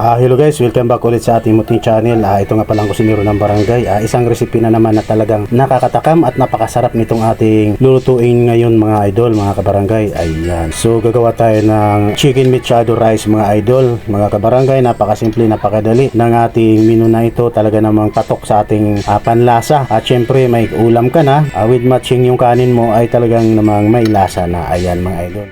Ah, hello guys, welcome back ulit sa ating muting channel. Ah, ito nga palang kusinero ng barangay. Ah, isang recipe na naman na talagang nakakatakam at napakasarap nitong ating lulutuin ngayon mga idol, mga kabarangay. Ayan. So gagawa tayo ng chicken mechado rice mga idol, mga kabarangay. Napakasimple, napakadali ng ating menu na ito. Talaga namang patok sa ating ah, panlasa. At syempre may ulam ka na. Ah, with matching yung kanin mo ay talagang namang may lasa na. Ayan mga idol.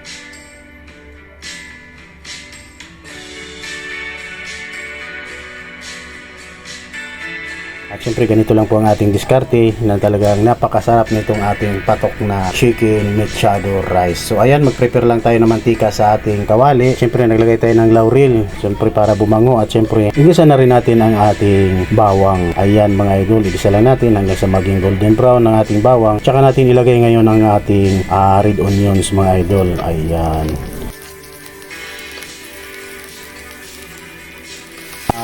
At syempre ganito lang po ang ating diskarte na talagang napakasarap nitong ating patok na chicken mechado rice. So ayan, mag-prepare lang tayo ng mantika sa ating kawali. Syempre naglagay tayo ng laurel, syempre para bumango at syempre igisa na rin natin ang ating bawang. Ayan mga idol, igisa lang natin hanggang sa maging golden brown ng ating bawang. Tsaka natin ilagay ngayon ang ating ah, red onions mga idol. Ayan.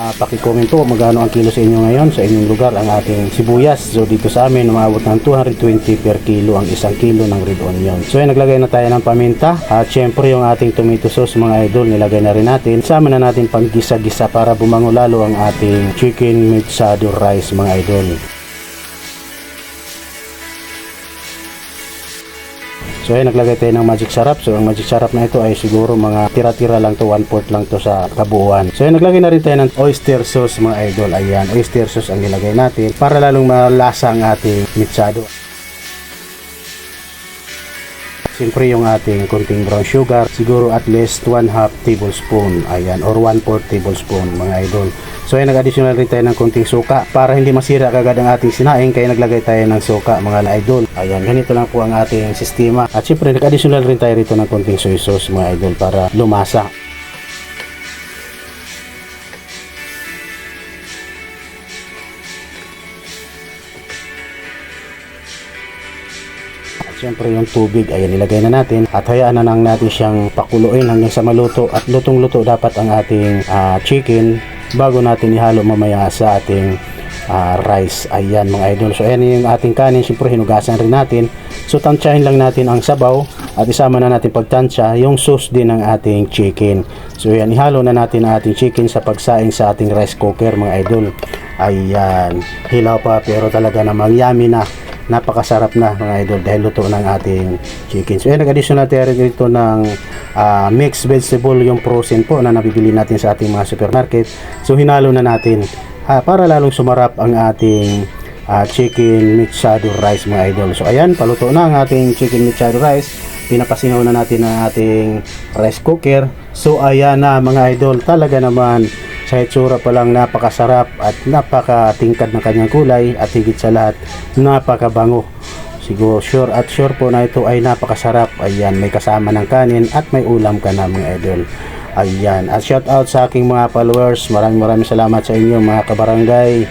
Ah, paki-comment po magkano ang kilo sa inyo ngayon sa inyong lugar ang ating sibuyas. So dito sa amin umabot ng 220 per kilo ang isang kilo ng red onion. So ay naglagay na tayo ng paminta at syempre yung ating tomato sauce mga idol nilagay na rin natin. Sama na natin pang gisa-gisa para bumango lalo ang ating chicken mixado rice mga idol. So ay naglagay tayo ng magic sarap. So ang magic sarap na ito ay siguro mga tira-tira lang to, 1 fourth lang to sa kabuuan. So ay naglagay na rin tayo ng oyster sauce mga idol. Ayan, oyster sauce ang nilagay natin para lalong malasa ang ating mitsado. Siyempre yung ating konting brown sugar, siguro at least 1 half tablespoon, ayan, or 1 4 tablespoon mga idol. So ay nag-additional rin tayo ng konting suka para hindi masira kagad ang ating sinaing kaya naglagay tayo ng suka mga idol. Ayan, ganito lang po ang ating sistema. At siyempre nag-additional rin tayo rito ng konting soy sauce mga idol para lumasa. At syempre yung tubig ay nilagay na natin at hayaan na lang natin siyang pakuluin hanggang sa maluto at lutong-luto dapat ang ating ah, chicken bago natin ihalo mamaya sa ating ah, rice. Ayan mga idol. So ayan yung ating kanin. Siyempre hinugasan rin natin. So tansyahin lang natin ang sabaw at isama na natin pagtansya yung sauce din ng ating chicken. So ayan ihalo na natin ang ating chicken sa pagsaing sa ating rice cooker mga idol. Ayan. Hilaw pa pero talaga namang yummy na napakasarap na mga idol dahil luto ng ating chicken. So, yan, nag-additional tayo rin dito ng ah, mixed vegetable yung frozen po na nabibili natin sa ating mga supermarket. So, hinalo na natin ah, para lalong sumarap ang ating ah, chicken mixado rice mga idol. So, ayan, paluto na ang ating chicken mixado rice. Pinapasinaw na natin ang ating rice cooker. So, ayan na mga idol. Talaga naman sa itsura pa lang napakasarap at napakatingkad ng kanyang kulay at higit sa lahat napakabango. Siguro sure at sure po na ito ay napakasarap. Ayan may kasama ng kanin at may ulam ka na mga idol. Ayan at shout out sa aking mga followers. Maraming maraming salamat sa inyo mga kabarangay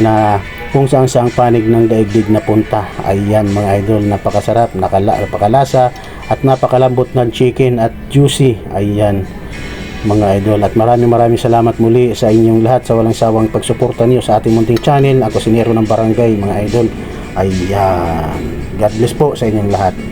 na kung saan saang panig ng daigdig na punta. Ayan mga idol napakasarap nakala, napakalasa at napakalambot ng chicken at juicy. Ayan mga idol. At maraming maraming salamat muli sa inyong lahat sa walang sawang pagsuporta niyo sa ating munting channel. Ako sinero ng barangay mga idol. Ayan. God bless po sa inyong lahat